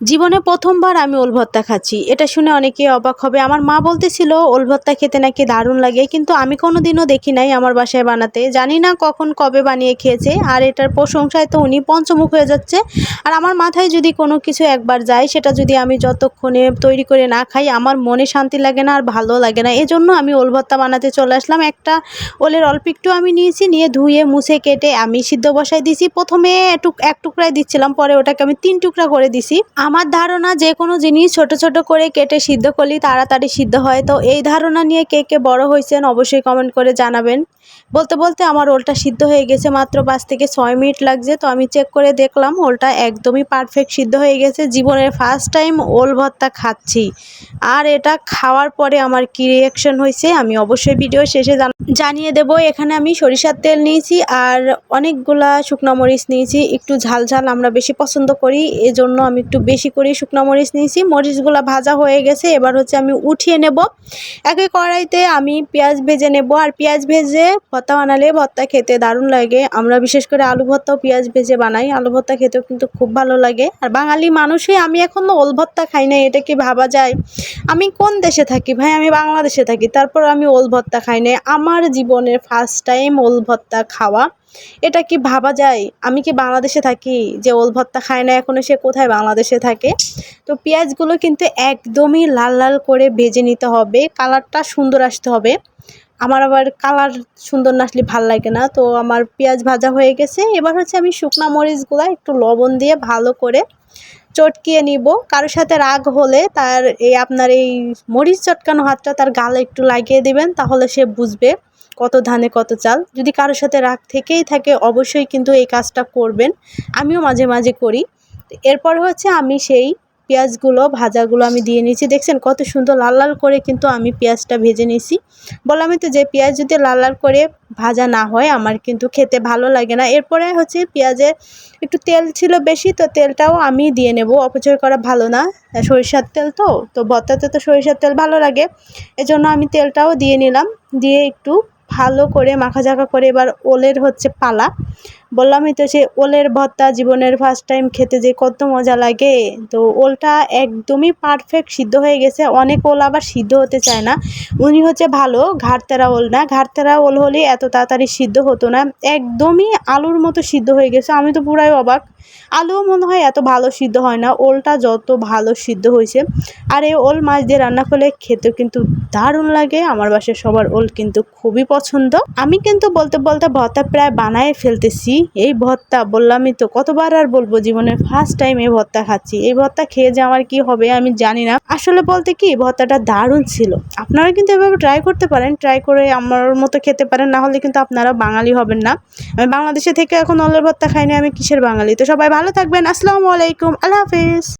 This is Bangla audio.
জীবনে প্রথমবার আমি ওল ভর্তা খাচ্ছি। এটা শুনে অনেকে অবাক হবে। আমার মা বলতেছিল, ওল ভর্তা খেতে নাকি দারুণ লাগে। কিন্তু আমি কোনো দিনও দেখি নাই আমার বাসায় বানাতে। জানি না কখন, কবে বানিয়ে খেয়েছে। আর এটার প্রশংসায় তো উনি পঞ্চমুখ হয়ে যাচ্ছে। আর আমার মাথায় যদি কোনো কিছু একবার যায়, সেটা যদি আমি যতক্ষণে তৈরি করে না খাই, আমার মনে শান্তি লাগে না আর ভালো লাগে না। এজন্য আমি ওল ভর্তা বানাতে চলে আসলাম। একটা ওলের অল্প একটু আমি নিয়েছি, নিয়ে ধুয়ে, মুছে, কেটে আমি সিদ্ধ বসায় দিয়েছি প্রথমে এক টুকরাই দিচ্ছিলাম, পরে ওটাকে আমি তিন টুকরা করে দিছি। আমার ধারণা যে কোনো জিনিস ছোট ছোট করে কেটে সিদ্ধ করলে তাড়াতাড়ি সিদ্ধ হয়। তো এই ধারণা নিয়ে কে কে বড় হয়েছেন অবশ্যই কমেন্ট করে জানাবেন। বলতে বলতে আমার ওলটা সিদ্ধ হয়ে গেছে মাত্র পাঁচ থেকে ছয় মিনিট লাগছে। তো আমি চেক করে দেখলাম ওলটা একদমই পারফেক্ট সিদ্ধ হয়ে গেছে। জীবনের ফার্স্ট টাইম ওল ভর্তা খাচ্ছি। আর এটা খাওয়ার পরে আমার কী রিয়াকশন হয়েছে আমি অবশ্যই ভিডিও শেষে জান- জানিয়ে দেব। এখানে আমি সরিষার তেল নিয়েছি আর অনেকগুলা শুকনো মরিচ নিয়েছি। একটু ঝাল ঝাল আমরা বেশি পছন্দ করি। এজন্য আমি একটু বেশি করে শুকনো মরিচ নিয়েছি। মরিচগুলো ভাজা হয়ে গেছে, এবার হচ্ছে আমি উঠিয়ে নেব। একই কড়াইতে আমি পেঁয়াজ ভেজে নেব। আর পেঁয়াজ ভেজে ভর্তা বানালে ভর্তা খেতে দারুণ লাগে। আমরা বিশেষ করে আলু ভর্তাও পেঁয়াজ ভেজে বানাই। আলু ভর্তা খেতেও কিন্তু খুব ভালো লাগে। আর বাঙালি মানুষই, আমি এখনও ওল ভর্তা খাই না এটা কি ভাবা যায়? আমি কোন দেশে থাকি ভাই? আমি বাংলাদেশে থাকি, তারপর আমি ওল ভর্তা খাই না আমার জীবনের ফার্স্ট টাইম ওল ভর্তা খাওয়া। এটা কি ভাবা যায়? আমি কি বাংলাদেশে থাকি? যে ওল ভর্তা খায় না, এখনও সে কোথায় বাংলাদেশে থাকে? তো পেঁয়াজগুলো কিন্তু একদমই লাল লাল করে ভেজে নিতে হবে। কালারটা সুন্দর আসতে হবে। আমার আবার কালার সুন্দর না আসলে ভালো লাগে না। তো আমার পেঁয়াজ ভাজা হয়ে গেছে। এবার হচ্ছে আমি শুকনা মরিচগুলো একটু লবণ দিয়ে ভালো করে চটকিয়ে নিব। কারোর সাথে রাগ হলে তার এই আপনার এই মরিচ চটকানো হাতটা তার গালে একটু লাগিয়ে দিবেন, তাহলে সে বুঝবে। কত ধানে কত চাল। যদি কারোর সাথে রাগ থেকেই থাকে, অবশ্যই কিন্তু এই কাজটা করবেন। আমিও মাঝে মাঝে করি। এরপর হচ্ছে আমি সেই পেঁয়াজগুলো, ভাজাগুলো আমি দিয়ে নিয়েছি। দেখছেন কত সুন্দর লাল লাল করে কিন্তু আমি পেঁয়াজটা ভেজে নিয়েছি। বললামই তো যে পেঁয়াজ যদি লাল লাল করে ভাজা না হয়, আমার কিন্তু খেতে ভালো লাগে না। এরপরে হচ্ছে পেঁয়াজের একটু তেল ছিল বেশি, তো তেলটাও আমি দিয়ে নেব। অপচয় করা ভালো না। সরিষার তেল তো তো ভর্তাতে তো সরিষার তেল ভালো লাগে। এজন্য আমি তেলটাও দিয়ে নিলাম। দিয়ে একটু ভালো করে মাখাঝাকা করে এবার ওলের হচ্ছে পালা। বললামই তো সে ওলের ভর্তা জীবনের ফার্স্ট টাইম খেতে যে কত মজা লাগে। তো ওলটা একদমই পারফেক্ট সিদ্ধ হয়ে গেছে। অনেক ওল আবার সিদ্ধ হতে চায় না। উনি হচ্ছে ভালো ঘাটতেরা ওল না। ঘাটতেরা ওল হলে এত তাড়াতাড়ি সিদ্ধ হতো না। একদমই আলুর মতো সিদ্ধ হয়ে গেছে। আমি তো পুরাই অবাক। আলুও মনে হয় এত ভালো সিদ্ধ হয় না। ওলটা যত ভালো সিদ্ধ হয়েছে। আর এই ওল মাছ দিয়ে রান্না করলে খেতে কিন্তু দারুণ লাগে। আমার বাসায় সবার ওল কিন্তু খুবই পছন্দ। আমি কিন্তু বলতে বলতে ভর্তা প্রায় বানায় ফেলতেছি। এই ভর্তা বললামই তো কতবার আর বলব জীবনে? ফার্স্ট টাইম এই ভর্তা খাচ্ছি। এই ভর্তা খেয়ে যে আমার কি হবে আমি জানি না। আসলে বলতে কি, ভর্তাটা দারুণ ছিল। আপনারা কিন্তু এভাবে ট্রাই করতে পারেন। ট্রাই করে আমার মতো খেতে পারেন, না হলে কিন্তু আপনারা বাঙালি হবেন না। আমি বাংলাদেশে থেকে এখন অলের ভর্তা খাইনি, আমি কিসের বাঙালি? তো সবাই ভালো থাকবেন। আসসালামু আলাইকুম। আল্লাহ হাফিজ।